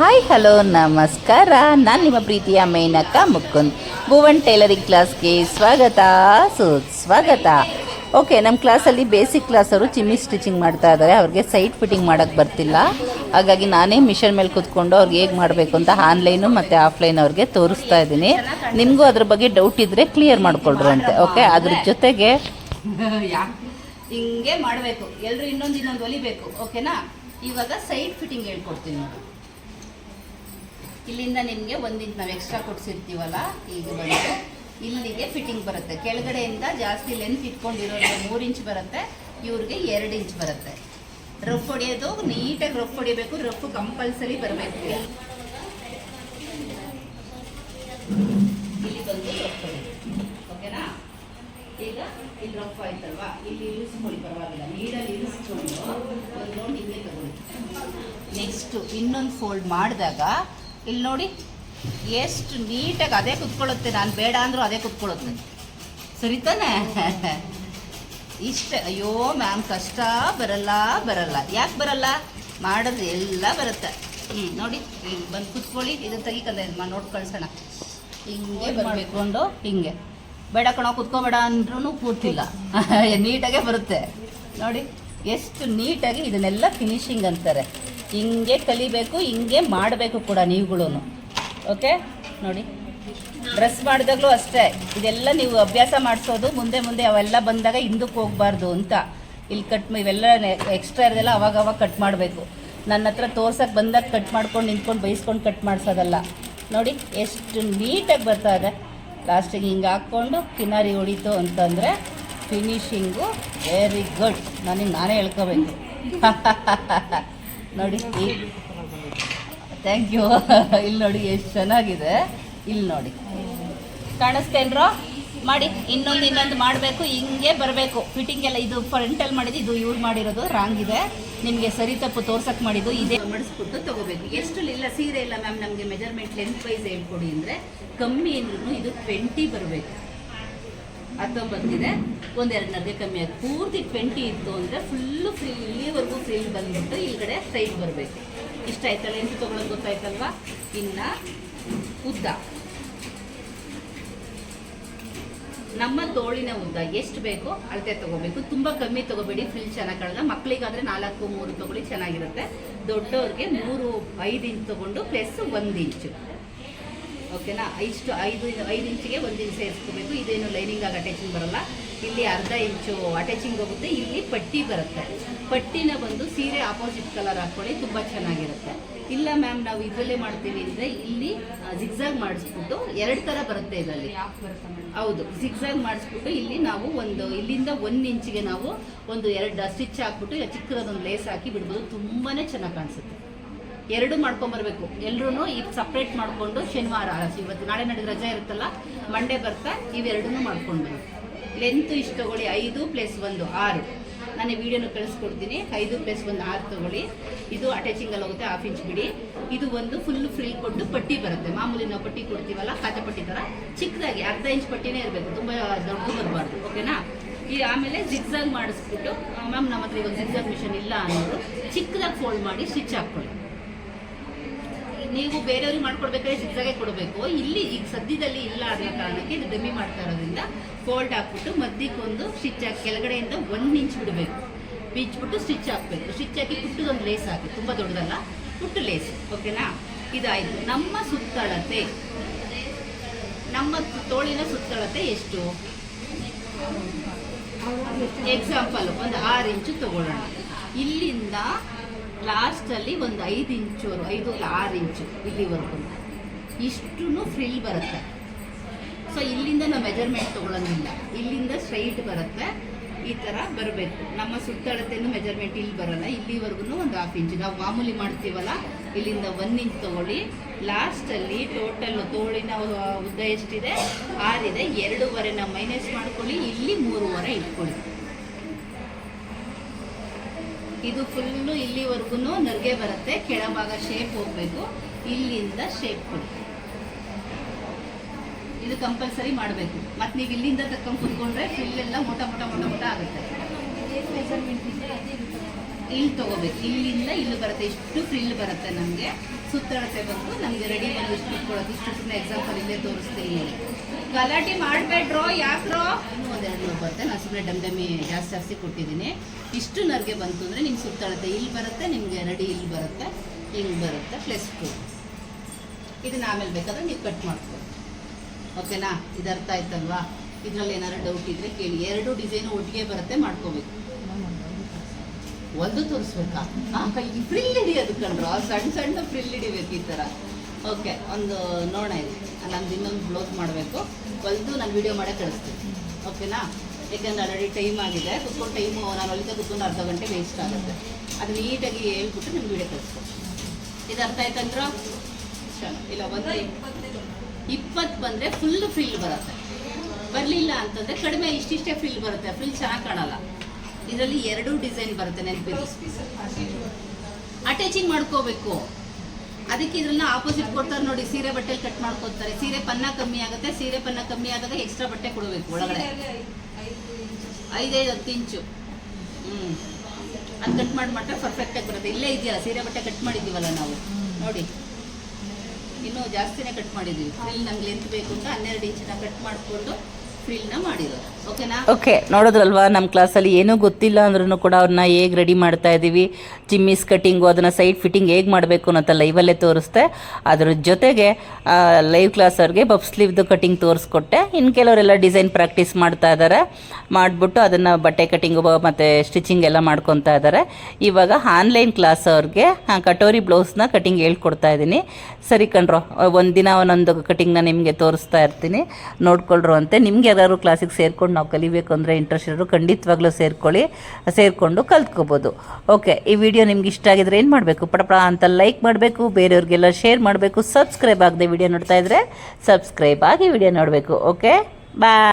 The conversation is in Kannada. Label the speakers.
Speaker 1: ಹಾಯ್ ಹಲೋ ನಮಸ್ಕಾರ. ನಾನು ನಿಮ್ಮ ಪ್ರೀತಿಯ ಮೇನಕ್ಕ ಮುಕುಂದ್. ಭುವನ್ ಟೈಲರಿಂಗ್ ಕ್ಲಾಸ್ಗೆ ಸ್ವಾಗತ. ಸುಸ್ವಾಗತ ಓಕೆ ನಮ್ಮ ಕ್ಲಾಸಲ್ಲಿ ಬೇಸಿಕ್ ಕ್ಲಾಸವರು ಚಿಮ್ಮಿ ಸ್ಟಿಚಿಂಗ್ ಮಾಡ್ತಾ ಇದ್ದಾರೆ ಅವ್ರಿಗೆ ಸೈಟ್ ಫಿಟ್ಟಿಂಗ್ ಮಾಡೋಕ್ಕೆ ಬರ್ತಿಲ್ಲ. ಹಾಗಾಗಿ ನಾನೇ ಮಿಷನ್ ಮೇಲೆ ಕೂತ್ಕೊಂಡು ಅವ್ರಿಗೆ ಹೇಗೆ ಮಾಡಬೇಕು ಅಂತ ಆನ್ಲೈನು ಮತ್ತು ಆಫ್ಲೈನ್ ಅವ್ರಿಗೆ ತೋರಿಸ್ತಾ ಇದ್ದೀನಿ. ನಿಮಗೂ ಅದ್ರ ಬಗ್ಗೆ ಡೌಟ್ ಇದ್ದರೆ ಕ್ಲಿಯರ್ ಮಾಡಿಕೊಳ್ರಂತೆ ಓಕೆ ಅದ್ರ ಜೊತೆಗೆ ಹಿಂಗೆ ಮಾಡಬೇಕು. ಎಲ್ಲರೂ ಇನ್ನೊಂದು ಇನ್ನೊಂದು ಒಲಿಬೇಕು. ಓಕೆನಾ ಇವಾಗ ಸೈಡ್ ಫಿಟ್ಟಿಂಗ್ ಹೇಳ್ಕೊಡ್ತೀನಿ. ಇಲ್ಲಿಂದ ನಿಮಗೆ ಒಂದು ನಾವು ಎಕ್ಸ್ಟ್ರಾ ಕೊಡ್ಸಿರ್ತೀವಲ್ಲ, ಈಗ ಬಂದು. ಇಲ್ಲಿಗೆ ಫಿಟ್ಟಿಂಗ್ ಬರುತ್ತೆ. ಕೆಳಗಡೆಯಿಂದ ಜಾಸ್ತಿ ಲೆಂತ್ ಇಟ್ಕೊಂಡಿರೋದು ಮೂರು ಇಂಚ್ ಬರುತ್ತೆ, ಇವ್ರಿಗೆ ಎರಡು ಇಂಚ್ ಬರುತ್ತೆ. ರಫ್ ಹೊಡೆಯೋದು, ನೀಟಾಗಿ ರಫ್ ಹೊಡಿಬೇಕು ರಫ್ ಕಂಪಲ್ಸರಿ ಬರಬೇಕು. ಇಲ್ಲಿ ಬಂದು ರಫ್ ಓಕೆನಾ? ಈಗ ಇಲ್ಲಿ ರಫ್ ಆಯ್ತಲ್ವಾ? ಇಲ್ಲಿ ಇಳಿಸ್ಕೊಳ್ಳಿ, ಪರವಾಗಿಲ್ಲ. ನೀರಲ್ಲಿ ಇಳಿಸ್ಕೊಂಡು ಒಂದು ತಗೊಳ್ಳಿ. ನೆಕ್ಸ್ಟ್ ಇನ್ನೊಂದು ಫೋಲ್ಡ್ ಮಾಡಿದಾಗ ಇಲ್ಲಿ ನೋಡಿ ಎಷ್ಟು ನೀಟಾಗಿ ಅದೇ ಕುತ್ಕೊಳ್ಳುತ್ತೆ. ನಾನು ಬೇಡ ಅಂದರೂ ಅದೇ ಕುತ್ಕೊಳ್ಳುತ್ತೆ. ಸರಿ ತಾನೇ? ಇಷ್ಟ. ಅಯ್ಯೋ ಮ್ಯಾಮ್ ಕಷ್ಟ. ಬರಲ್ಲ ಬರಲ್ಲ. ಯಾಕೆ ಬರಲ್ಲ? ಮಾಡಿದ್ರೆ ಎಲ್ಲ ಬರುತ್ತೆ. ಹ್ಞೂ ನೋಡಿ ಇಲ್ಲಿ ಬಂದು ಕುತ್ಕೊಳ್ಳಿ. ಇದು ತೆಗಿಕಂದ ನೋಡಿ ಕಳ್ಸೋಣ. ಹಿಂಗೆ ಬರಬೇಕು. ಹಿಂಗೆ. ಬೇಡ ಕಣೋ ಕುತ್ಕೊಬೇಡ ಅಂದ್ರೂ ಕೂರ್ತಿಲ್ಲ ನೀಟಾಗೆ ಬರುತ್ತೆ. ನೋಡಿ ಎಷ್ಟು ನೀಟಾಗಿ ಇದನ್ನೆಲ್ಲ ಫಿನಿಶಿಂಗ್ ಅಂತಾರೆ. ಹಿಂಗೆ ಕಲಿಬೇಕು, ಹಿಂಗೆ ಮಾಡಬೇಕು ಕೂಡ ನೀವುಗಳು ಓಕೆ ನೋಡಿ. ಡ್ರೆಸ್ ಮಾಡಿದಾಗಲೂ ಅಷ್ಟೇ. ಇದೆಲ್ಲ ನೀವು ಅಭ್ಯಾಸ ಮಾಡಿಸೋದು, ಮುಂದೆ ಮುಂದೆ ಅವೆಲ್ಲ ಬಂದಾಗ ಹಿಂದಕ್ಕೆ ಹೋಗಬಾರ್ದು ಅಂತ. ಇಲ್ಲಿ ಕಟ್ ಇವೆಲ್ಲ ಎಕ್ಸ್ಟ್ರಾ ಇರೋದೆಲ್ಲ ಅವಾಗ ಅವಾಗ ಕಟ್ ಮಾಡಬೇಕು. ನನ್ನ ಹತ್ರ ತೋರ್ಸಕ್ಕೆ ಬಂದಾಗ ಕಟ್ ಮಾಡ್ಕೊಂಡು ನಿಂತ್ಕೊಂಡು ಬೈಸ್ಕೊಂಡು ಕಟ್ ಮಾಡಿಸೋದಲ್ಲ. ನೋಡಿ, ಎಷ್ಟು ನೀಟಾಗಿ ಬರ್ತಾ ಇದೆ. ಲಾಸ್ಟಿಗೆ ಹಿಂಗೆ ಹಾಕ್ಕೊಂಡು ಕಿನಾರಿ ಹೊಡಿತು ಅಂತಂದರೆ ಫಿನಿಶಿಂಗು ವೆರಿ ಗುಡ್ ನನಗೆ ನಾನೇ ಹೇಳ್ಕೋಬೇಕು. ನೋಡಿ. ಥ್ಯಾಂಕ್ ಯು ಇಲ್ಲಿ ನೋಡಿ ಎಷ್ಟು ಚೆನ್ನಾಗಿದೆ. ಇಲ್ಲಿ ನೋಡಿ. ಕಾಣಿಸ್ತೇನ್ರೋ ಮಾಡಿ. ಇನ್ನೊಂದು ಇನ್ನೊಂದು ಮಾಡಬೇಕು. ಹಿಂಗೆ ಬರಬೇಕು. ಫಿಟ್ಟಿಂಗ್ ಎಲ್ಲ ಇದು ಫ್ರಂಟಲ್ಲಿ ಮಾಡಿದ್ದು, ಇದು ಇವ್ರು ಮಾಡಿರೋದು. ರಾಂಗ್ ಇದೆ. ನಿಮಗೆ ಸರಿ ತಪ್ಪು ತೋರ್ಸಕ್ಕೆ ಮಾಡಿದ್ದು. ಇದೇ ಮಡಿಸ್ಬಿಟ್ಟು ತಗೋಬೇಕು. ಎಷ್ಟು ಇಲ್ಲ, ಸೀರೆ ಇಲ್ಲ ಮ್ಯಾಮ್ ನಮಗೆ ಮೆಜರ್ಮೆಂಟ್ ಲೆಂತ್ ವೈಸ್ ಹೇಳ್ಕೊಡಿ ಅಂದರೆ ಕಮ್ಮಿ ಇದು ಟ್ವೆಂಟಿ ಬರಬೇಕು. ಹತ್ತೊಂಬತ್ತಿದೆ ಒಂದೆರಡು ನಗೆ ಕಮ್ಮಿ ಆಗಿ. ಪೂರ್ತಿ ಟ್ವೆಂಟಿ ಇತ್ತು ಅಂದರೆ ಫುಲ್ಲು ಫ್ರೀ ಇಲ್ಲಿವರೆಗೂ ಫ್ರೀ ಬಂದ್ಬಿಟ್ಟು ಈ ಕಡೆ ಸೈಡ್ ಬರಬೇಕು. ಇಷ್ಟ ಆಯ್ತಲ್ಲ? ಎಂಟು ತೊಗೊಳೋದು ಗೊತ್ತಾಯ್ತಲ್ವಾ? ಇನ್ನು ಉದ್ದ. ನಮ್ಮ ತೋಳಿನ ಉದ್ದ. ಎಷ್ಟು ಬೇಕೋ ಅಳತೆ ತಗೋಬೇಕು. ತುಂಬ ಕಮ್ಮಿ ತಗೋಬೇಡಿ. ಫ್ರಿಲ್ ಚೆನ್ನಾಗಿ ಕಳೆದ. ಮಕ್ಕಳಿಗಾದರೆ ನಾಲ್ಕು, ಮೂರು ತೊಗೊಳ್ಳಿ ಚೆನ್ನಾಗಿರುತ್ತೆ. ದೊಡ್ಡವ್ರಿಗೆ ಮೂರು, ಐದು ಇಂಚ್ ತೊಗೊಂಡು ಪ್ಲಸ್ ಒಂದು ಇಂಚು. ಓಕೆನಾ? ಇಷ್ಟು ಐದು ಐದು ಇಂಚಿಗೆ ಒಂದು ಇಂಚ್ ಸೇರಿಸ್ಕೋಬೇಕು. ಇದೇನು ಲೈನಿಂಗ್ ಆಗಿ ಅಟ್ಯಾಚಿಂಗ್ ಬರಲ್ಲ. ಇಲ್ಲಿ ಅರ್ಧ ಇಂಚು ಅಟ್ಯಾಚಿಂಗ್ ಹೋಗುತ್ತೆ. ಇಲ್ಲಿ ಪಟ್ಟಿ ಬರುತ್ತೆ. ಪಟ್ಟಿನ ಬಂದು ಸೀರೆ ಆಪೋಸಿಟ್ ಕಲರ್ ಹಾಕ್ಕೊಳ್ಳಿ. ತುಂಬ ಚೆನ್ನಾಗಿರುತ್ತೆ. ಇಲ್ಲ ಮ್ಯಾಮ್ ನಾವು ಇದರಲ್ಲೇ ಮಾಡ್ತೀವಿ ಅಂದರೆ ಇಲ್ಲಿ ಜಿಗ್ಸಾಗ್ ಮಾಡಿಸ್ಬಿಟ್ಟು ಎರಡು ಥರ ಬರುತ್ತೆ ಇದರಲ್ಲಿ. ಹೌದು ಜಿಗ್ಸಾಗ್ ಮಾಡಿಸ್ಬಿಟ್ಟು ಇಲ್ಲಿ ನಾವು ಒಂದು, ಇಲ್ಲಿಂದ ಒಂದು ಇಂಚಿಗೆ ನಾವು ಒಂದು ಎರಡು ಸ್ಟಿಚ್ ಹಾಕ್ಬಿಟ್ಟು ಚಿಕ್ಕದೊಂದು ಲೇಸ್ ಹಾಕಿ ಬಿಡ್ಬೋದು. ತುಂಬಾ ಚೆನ್ನಾಗಿ ಕಾಣಿಸುತ್ತೆ. ಎರಡು ಮಾಡ್ಕೊಂಬರ್ಬೇಕು ಎಲ್ಲರೂ ಈಗ ಸಪ್ರೇಟ್ ಮಾಡಿಕೊಂಡು ಶನಿವಾರ ಇವತ್ತು ನಾಳೆ ನಡೆದ ರಜೆ ಇರುತ್ತಲ್ಲ ಮಂಡೇ ಬರ್ತಾ ಇವೆರಡನ್ನೂ ಮಾಡ್ಕೊಂಡು ಲೆಂತ್ ಇಷ್ಟು ತಗೊಳ್ಳಿ, ಐದು ಪ್ಲಸ್ ಒಂದು, ಆರು. ನಾನು ವಿಡಿಯೋನ ಕಳಿಸ್ಕೊಡ್ತೀನಿ. ಐದು ಪ್ಲಸ್ ಒಂದು, ಆರು ತಗೊಳ್ಳಿ. ಇದು ಅಟ್ಯಾಚಿಂಗಲ್ಲಿ ಹೋಗುತ್ತೆ ಹಾಫ್ ಇಂಚ್ ಬಿಡಿ. ಇದು ಒಂದು ಫುಲ್ ಫ್ರಿಲ್ ಕೊಟ್ಟು ಪಟ್ಟಿ ಬರುತ್ತೆ. ಮಾಮೂಲಿ ನಾವು ಪಟ್ಟಿ ಕೊಡ್ತೀವಲ್ಲ, ಖಾತೆ ಪಟ್ಟಿ ಥರ ಚಿಕ್ಕದಾಗಿ ಅರ್ಧ ಇಂಚ್ ಪಟ್ಟಿನೇ ಇರಬೇಕು. ತುಂಬ ದೊಡ್ಡದು ಬರಬಾರ್ದು ಓಕೆನಾ ಈ ಆಮೇಲೆ ಜಿಗ್ಸಾಗ್ ಮಾಡಿಸ್ಬಿಟ್ಟು ಮ್ಯಾಮ್ ನಮ್ಮ ಹತ್ರ ಈಗ ಜಿಗ್ಸಾಗ್ ಮಿಷನ್ ಇಲ್ಲ ಅನ್ನೋರು ಚಿಕ್ಕದಾಗಿ ಫೋಲ್ಡ್ ಮಾಡಿ ಸ್ಟಿಚ್ ಹಾಕ್ಕೊಳ್ಳಿ. ನೀವು ಬೇರೆಯವ್ರಿಗೆ ಮಾಡ್ಕೊಡ್ಬೇಕಾದ್ರೆ ಜಿಗ್ಸಾಗೆ ಕೊಡಬೇಕು. ಇಲ್ಲಿ ಈಗ ಸದ್ಯದಲ್ಲಿ ಇಲ್ಲ ಅನ್ನೋ ಕಾರಣಕ್ಕೆ ಇದು ಡಮ್ಮಿ ಮಾಡ್ತಾ ಇರೋದ್ರಿಂದ ಫೋಲ್ಡ್ ಹಾಕ್ಬಿಟ್ಟು ಮಧ್ಯಕ್ಕೊಂದು ಸ್ಟಿಚ್ ಹಾಕಿ, ಕೆಳಗಡೆಯಿಂದ ಒಂದು ಇಂಚ್ ಬಿಡಬೇಕು. ಬಿಚ್ಬಿಟ್ಟು ಸ್ಟಿಚ್ ಹಾಕಬೇಕು. ಸ್ಟಿಚ್ ಹಾಕಿ ಪುಟ್ಟದೊಂದು ಲೇಸ್ ಹಾಕಿ, ತುಂಬ ದೊಡ್ಡದಲ್ಲ ಪುಟ್ಟು ಲೇಸ್ ಓಕೆನಾ ಇದಾಯಿತು. ನಮ್ಮ ಸುತ್ತಳತೆ, ನಮ್ಮ ತೋಳಿನ ಸುತ್ತಳತೆ ಎಷ್ಟು? ಎಕ್ಸಾಂಪಲ್ ಒಂದು ಆರು ಇಂಚು ತಗೊಳ್ಳೋಣ. ಇಲ್ಲಿಂದ ಲಾಸ್ಟಲ್ಲಿ ಒಂದು ಐದು ಇಂಚು ಐದು ಆರು ಇಂಚು ಇಲ್ಲಿವರೆಗೂ. ಇಷ್ಟು ಫ್ರಿಲ್ ಬರುತ್ತೆ. ಸೊ ಇಲ್ಲಿಂದ ನಾವು ಮೆಜರ್ಮೆಂಟ್ ತೊಗೊಳಂಗಿಲ್ಲ. ಇಲ್ಲಿಂದ ಸ್ಟ್ರೈಟ್ ಬರುತ್ತೆ. ಈ ಥರ ಬರಬೇಕು. ನಮ್ಮ ಸುತ್ತಳತೆಯೂ ಮೆಜರ್ಮೆಂಟ್ ಇಲ್ಲಿ ಬರಲ್ಲ. ಇಲ್ಲಿವರೆಗೂ ಒಂದು ಹಾಫ್ ಇಂಚು ನಾವು ಮಾಮೂಲಿ ಮಾಡ್ತೀವಲ್ಲ, ಇಲ್ಲಿಂದ ಒನ್ ಇಂಚ್ ತೊಗೊಳ್ಳಿ. ಲಾಸ್ಟಲ್ಲಿ ಟೋಟಲ್ ತೋಳಿನ, ಉದ್ದ ಎಷ್ಟಿದೆ? ಆರಿದೆ. ಎರಡೂವರೆ. ನಾವು ಮೈನಸ್ ಮಾಡ್ಕೊಳ್ಳಿ. ಇಲ್ಲಿ ಮೂರುವರೆ ಇಟ್ಕೊಳ್ಳಿ. ಇದು ಫುಲ್ಲು ಇಲ್ಲಿವರೆಗೂ ನರ್ಗೆ ಬರುತ್ತೆ, ಕೆಳಭಾಗ ಶೇಪ್ ಹೋಗಬೇಕು, ಇಲ್ಲಿಂದ ಶೇಪ್ ಕೊಡಿ ಇದು ಕಂಪಲ್ಸರಿ ಮಾಡಬೇಕು. ಮತ್ತು ನೀವು ಇಲ್ಲಿಂದ ತಕ್ಕೊಂಡು ಕುತ್ಕೊಂಡ್ರೆ ಫಿಲ್ ಎಲ್ಲ ಮೊಟ ಮೊಟ ಮೊಟ ಆಗುತ್ತೆ. ಇಲ್ಲಿ ತಗೋಬೇಕು. ಇಲ್ಲಿಂದ ಇಲ್ಲಿ ಬರುತ್ತೆ. ಇಷ್ಟು ಫ್ರಿಲ್ ಬರುತ್ತೆ ನಮಗೆ. ಸುತ್ತಳತೆ ಬಂದು ನಮಗೆ ರೆಡಿ ಬಂದು ಇಷ್ಟು ಕೊಡೋದು. ಇಷ್ಟು ಸುಮ್ಮನೆ ಎಕ್ಸಾಂಪಲ್ ಇಲ್ಲೇ ತೋರಿಸ್ತೀನಿ. ಗಲಾಟೆ ಮಾಡಬೇಡ್ರೋ, ಯಾಕ್ರೋ? ಬರುತ್ತೆ. ನಾನು ಸುಮ್ಮನೆ ಡಮ್ ಡಮ್ಮಿ ಜಾಸ್ತಿ ಜಾಸ್ತಿ ಕೊಟ್ಟಿದ್ದೀನಿ. ಇಷ್ಟು ನರ್ಗೆ ಬಂತು ಅಂದರೆ ನಿಮ್ಗೆ ಸುತ್ತಳತೆ. ಇಲ್ಲಿ ಬರುತ್ತೆ, ನಿಮಗೆ ರೆಡಿ ಇಲ್ಲಿ ಬರುತ್ತೆ, ಹಿಂಗೆ ಬರುತ್ತೆ ಪ್ಲಸ್ ಟು ಇದನ್ನ ಆಮೇಲೆ ಬೇಕಾದ್ರೆ ನೀವು ಕಟ್ ಮಾಡ್ಕೊಳ್ಳಿ ಓಕೆನಾ ಇದು ಅರ್ಥ ಆಯ್ತಲ್ವಾ? ಇದರಲ್ಲಿ ಏನಾದ್ರು ಡೌಟ್ ಇದ್ರೆ ಕೇಳಿ. ಎರಡು ಡಿಸೈನು ಒಟ್ಟಿಗೆ ಬರುತ್ತೆ, ಮಾಡ್ಕೋಬೇಕು. ಒಂದು ತೋರಿಸ್ಬೇಕಾ? ಫ್ರಿಲ್ ಹಿಡಿಯೋದು ಕಂಡ್ರು ಸಣ್ಣ ಸಣ್ಣ ಫ್ರಿಲ್ ಹಿಡಿಬೇಕು ಈ ಥರ. ಓಕೆ ಒಂದು ನೋಡೋಣ ಇದೆ ನಂದು ಇನ್ನೊಂದು ಬ್ಲೌಸ್ ಮಾಡಬೇಕು. ಹೊಲ್ದು ನಾನು ವಿಡಿಯೋ ಮಾಡೇ ಕಳಿಸ್ತೀನಿ. ಓಕೆನಾ ಯಾಕಂದ್ರೆ ಆಲ್ರೆಡಿ ಟೈಮ್ ಆಗಿದೆ. ಕುತ್ಕೊಂಡು ಟೈಮ್ ನಾನು ಅಲ್ಲಿಂದ ಕುತ್ಕೊಂಡು ಅರ್ಧ ಗಂಟೆ ವೇಸ್ಟ್ ಆಗುತ್ತೆ. ಅದು ನೀಟಾಗಿ ಹೇಳ್ಬಿಟ್ಟು ನಿಮ್ಗೆ ವಿಡಿಯೋ ಕಳಿಸ್ಕೊಡ್ತೀನಿ. ಇದು ಅರ್ಥ ಆಯ್ತಂದ್ರ? ಇಲ್ಲ, ಒಂದು ಇಪ್ಪತ್ತು ಬಂದರೆ ಫುಲ್ ಫಿಲ್ ಬರುತ್ತೆ. ಬರಲಿಲ್ಲ ಅಂತಂದರೆ ಕಡಿಮೆ ಇಷ್ಟಿಷ್ಟೇ ಫಿಲ್ ಬರುತ್ತೆ. ಫಿಲ್ ಚೆನ್ನಾಗಿ ಕಾಣಲ್ಲ. ಇದರಲ್ಲಿ ಎರಡು ಡಿಸೈನ್ ಬರುತ್ತೆ ನೆನಪಿರಿ ಅಟ್ಯಾಚಿಂಗ್ ಮಾಡ್ಕೋಬೇಕು. ಅದಕ್ಕೆ ಇದ್ರನ್ನ ಆಪೋಸಿಟ್ ಕೊಡ್ತಾರೆ ನೋಡಿ. ಸೀರೆ ಬಟ್ಟೆಲಿ ಕಟ್ ಮಾಡ್ಕೊತಾರೆ. ಸೀರೆ ಪನ್ನ ಕಮ್ಮಿ ಆಗುತ್ತೆ. ಸೀರೆ ಪನ್ನ ಕಮ್ಮಿ ಆದಾಗ ಎಕ್ಸ್ಟ್ರಾ ಬಟ್ಟೆ ಕೊಡಬೇಕು ಒಳಗಡೆ. ಐದೈದು ಹತ್ತು ಇಂಚು. ಹ್ಞೂ ಅದು ಕಟ್ ಮಾಡಿ ಮಾಡ್ರೆ ಪರ್ಫೆಕ್ಟಾಗಿ ಬರುತ್ತೆ. ಇಲ್ಲೇ ಇದೆಯಾ ಸೀರೆ ಬಟ್ಟೆ ಕಟ್ ಮಾಡಿದ್ದೀವಲ್ಲ ನಾವು. ನೋಡಿ. ಇನ್ನೂ ಜಾಸ್ತಿನೇ ಕಟ್ ಮಾಡಿದ್ದೀವಿ. ಫ್ರಿಲ್ ನಮ್ಗೆ ಲೆಂತ್ ಬೇಕು ಅಂತ ಹನ್ನೆರಡು ಇಂಚಿನ ಕಟ್ ಮಾಡಿಕೊಂಡು ಫ್ರಿಲ್ನ ಮಾಡಿರೋದು.
Speaker 2: ಓಕೆ ನೋಡೋದ್ರಲ್ವಾ ನಮ್ಮ ಕ್ಲಾಸಲ್ಲಿ ಏನೂ ಗೊತ್ತಿಲ್ಲ ಅಂದ್ರೂ ಕೂಡ ಅವ್ರನ್ನ ಹೇಗೆ ರೆಡಿ ಮಾಡ್ತಾ ಇದ್ದೀವಿ ಜಿಮ್ಮಿಸ್ ಕಟ್ಟಿಂಗು ಅದನ್ನು ಸೈಡ್ ಫಿಟ್ಟಿಂಗ್ ಹೇಗೆ ಮಾಡಬೇಕು ಅನ್ನೋಂಥ ಲೈವಲ್ಲೇ ತೋರಿಸ್ತೆ ಅದ್ರ ಜೊತೆಗೆ ಲೈವ್ ಕ್ಲಾಸ್ ಅವ್ರಿಗೆ ಬಬ್ ಸ್ಲೀವ್ದು ಕಟಿಂಗ್ ತೋರಿಸ್ಕೊಟ್ಟೆ. ಇನ್ನು ಕೆಲವರೆಲ್ಲ ಡಿಸೈನ್ ಪ್ರಾಕ್ಟೀಸ್ ಮಾಡ್ತಾ ಇದ್ದಾರೆ ಮಾಡಿಬಿಟ್ಟು ಅದನ್ನು ಬಟ್ಟೆ ಕಟ್ಟಿಂಗು ಮತ್ತು ಸ್ಟಿಚಿಂಗ್ ಎಲ್ಲ ಮಾಡ್ಕೊತಾ ಇದ್ದಾರೆ ಇವಾಗ ಆನ್ಲೈನ್ ಕ್ಲಾಸ್ ಅವ್ರಿಗೆ ಕಟೋರಿ ಬ್ಲೌಸ್ನ ಕಟಿಂಗ್ ಹೇಳ್ಕೊಡ್ತಾ ಇದ್ದೀನಿ ಸರಿ ಕಣ್ರೋ ಒಂದು ದಿನ ಒಂದೊಂದು ಕಟಿಂಗ್ನ ನಿಮಗೆ ತೋರಿಸ್ತಾ ಇರ್ತೀನಿ. ನೋಡ್ಕೊಳ್ರು ಅಂತೆ. ನಿಮ್ಗೆ ಯಾರು ಕ್ಲಾಸಿಗೆ ಸೇರ್ಕೊಂಡು ನಾವು ಕಲಿಬೇಕು ಅಂದರೆ ಇಂಟ್ರೆಸ್ಟ್ ಇರೋರು ಖಂಡಿತವಾಗ್ಲೂ ಸೇರ್ಕೊಳ್ಳಿ, ಸೇರಿಕೊಂಡು ಕಲ್ತ್ಕೋಬೋದು. ಓಕೆ ಈ ವಿಡಿಯೋ ನಿಮ್ಗೆ ಇಷ್ಟ ಆಗಿದ್ರೆ ಏನು ಮಾಡಬೇಕು? ಪಡಪಡ ಅಂತ ಲೈಕ್ ಮಾಡಬೇಕು, ಬೇರೆಯವ್ರಿಗೆಲ್ಲ ಶೇರ್ ಮಾಡಬೇಕು ಸಬ್ಸ್ಕ್ರೈಬ್ ಆಗದೆ ವಿಡಿಯೋ ನೋಡ್ತಾ ಇದ್ರೆ ಸಬ್ಸ್ಕ್ರೈಬ್ ಆಗಿ ವಿಡಿಯೋ ನೋಡಬೇಕು. Okay bye